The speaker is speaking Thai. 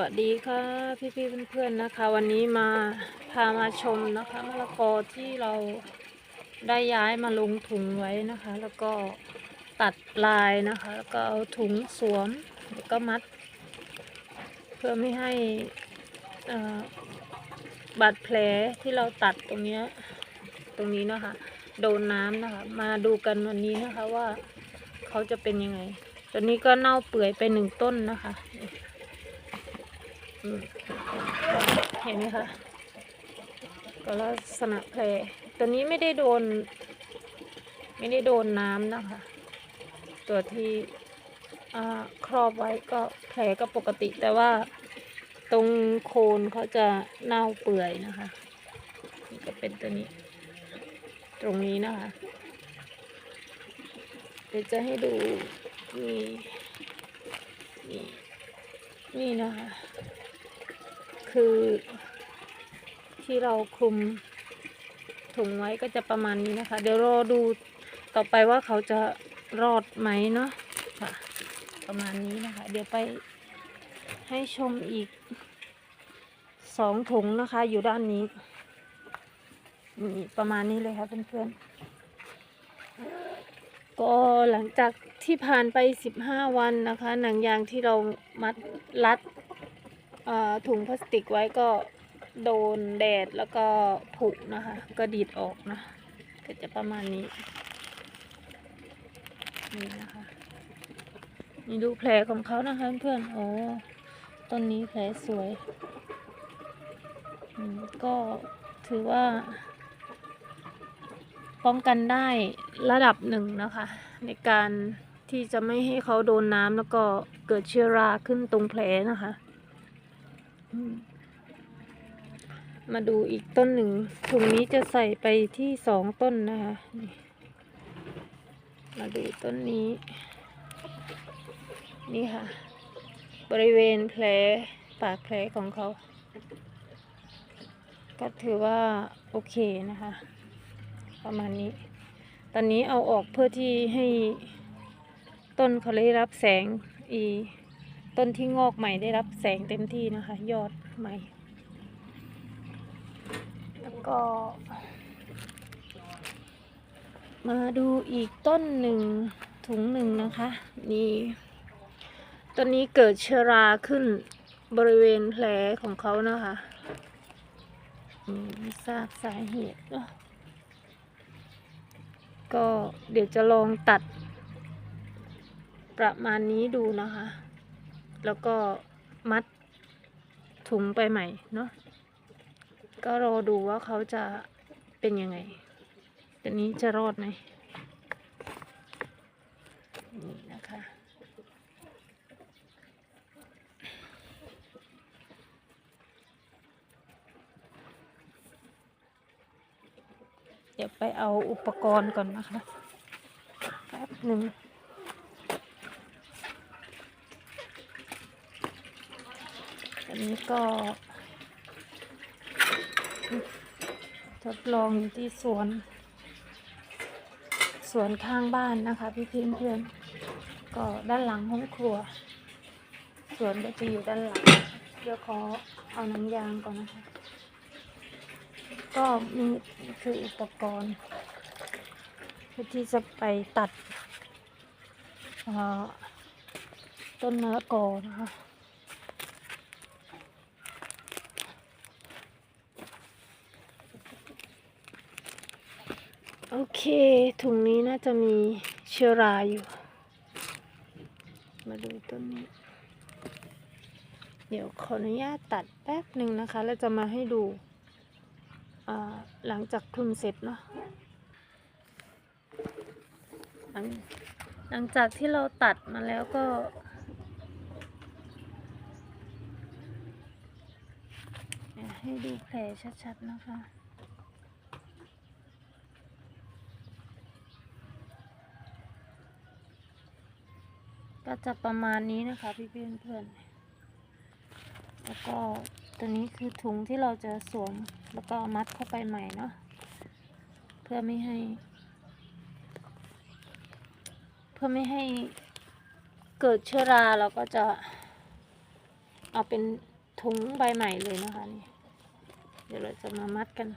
วัสดีค่ะพี่ๆเพื่อนๆนะคะ วันนี้มาพามาชมนะคะมะละกอที่เราได้ย้ายมาลงถุงไว้นะคะ แล้วก็ตัดลายนะคะ แล้วก็เอาถุงสวมแล้วก็มัด เพื่อไม่ให้อ่อบาดแผลที่เราตัดตรงนี้ตรงนี้นะคะ โดนน้ำนะคะ มาดูกันวันนี้นะคะว่าเขาจะเป็นยังไงตอนนี้ก็เน่าเปื่อยไปหนึ่งต้นนะคะ เห็นไหมคะก็ลักษณะแผลตัวนี้ไม่ได้โดน ไม่ได้โดนน้ำนะคะ ตัวที่ครอบไว้ก็แผลก็ปกติ แต่ว่าตรงโคนเขาจะเน่าเปื่อยนะคะนี่ก็เป็นตัวนี้ ตรงนี้นะคะ เดี๋ยวจะให้ดูนี่นี่นี่นะคะ คือ ที่เราคลุมถุงไว้ก็จะประมาณนี้นะคะ เดี๋ยวรอดูต่อไปว่าเขาจะรอดไหมเนาะค่ะ ประมาณนี้นะคะ เดี๋ยวไปให้ชมอีกสองถุงนะคะ อยู่ด้านนี้นี่ประมาณนี้เลยค่ะเพื่อนๆ ก็หลังจากที่ผ่านไปสิบห้าวันนะคะ หนังยางที่เรามัดรัด ถุงพลาสติกไว้ก็โดนแดดแล้วก็ผุนะคะ ก็ดีดออกนะ ก็จะประมาณนี้ นี่นะคะนี่ดูแผลของเขานะคะเพื่อนๆโอ้ต้นนี้แผลสวย ก็ถือว่าป้องกันได้ระดับหนึ่งนะคะ ในการที่จะไม่ให้เขาโดนน้ำแล้วก็เกิดเชื้อราขึ้นตรงแผลนะคะ มาดูอีกต้นหนึ่งถุงนี้จะใส่ไปที่สองต้นนะคะมาดูต้นนี้ นี่ค่ะ บริเวณแผลปากแผลของเขา ก็ถือว่าโอเคนะคะ ประมาณนี้ ตอนนี้เอาออกเพื่อที่ให้ต้นเขาได้รับแสงอี ต้นที่งอกใหม่ได้รับแสงเต็มที่นะคะ ยอดใหม่ แล้วก็ มาดูอีกต้นหนึ่งถุงหนึ่งนะคะ นี่ต้นนี้เกิดเชื้อราขึ้นบริเวณแผลของเขานะคะไม่ทราบสาเหตุ ก็เดี๋ยวจะลองตัดประมาณนี้ดูนะคะ แล้วก็มัดถุงไปใหม่เนาะก็รอดูว่าเขาจะเป็นยังไงตัวนี้จะรอดไหมนี่นะคะเดี๋ยวไปเอาอุปกรณ์ก่อนนะคะแป๊บหนึ่ง อันนี้ก็ ทดลองอยู่ที่สวน สวนข้างบ้านนะคะ พี่เพื่อนเพื่อนก็ด้านหลังห้องครัว สวนก็จะอยู่ด้านหลังเดี๋ยวขอเอาหนังยางก่อนนะคะ ก็มีคืออุปกรณ์ที่จะไปตัดต้นมะละกอนะคะ โอเค ถุงนี้น่าจะมีเชื้อราอยู่ มาดูต้นนี้ เดี๋ยวขออนุญาตตัดแป๊บหนึ่งนะคะ แล้วจะมาให้ดูหลังจากคลุมเสร็จเนาะหลังหลังจากที่เราตัดมาแล้วก็ ให้ดูแผลชัดๆนะคะ ก็จะประมาณนี้นะคะพี่เพื่อนเพื่อนๆแล้วก็ตัวนี้คือถุงที่เราจะสวมแล้วก็มัดเข้าไปใหม่เนาะเพื่อไม่ให้ เพื่อไม่ให้เกิดเชื้อราเราก็จะเอาเป็นถุงใบใหม่เลยนะคะนี่เดี๋ยวเราจะมามัดกัน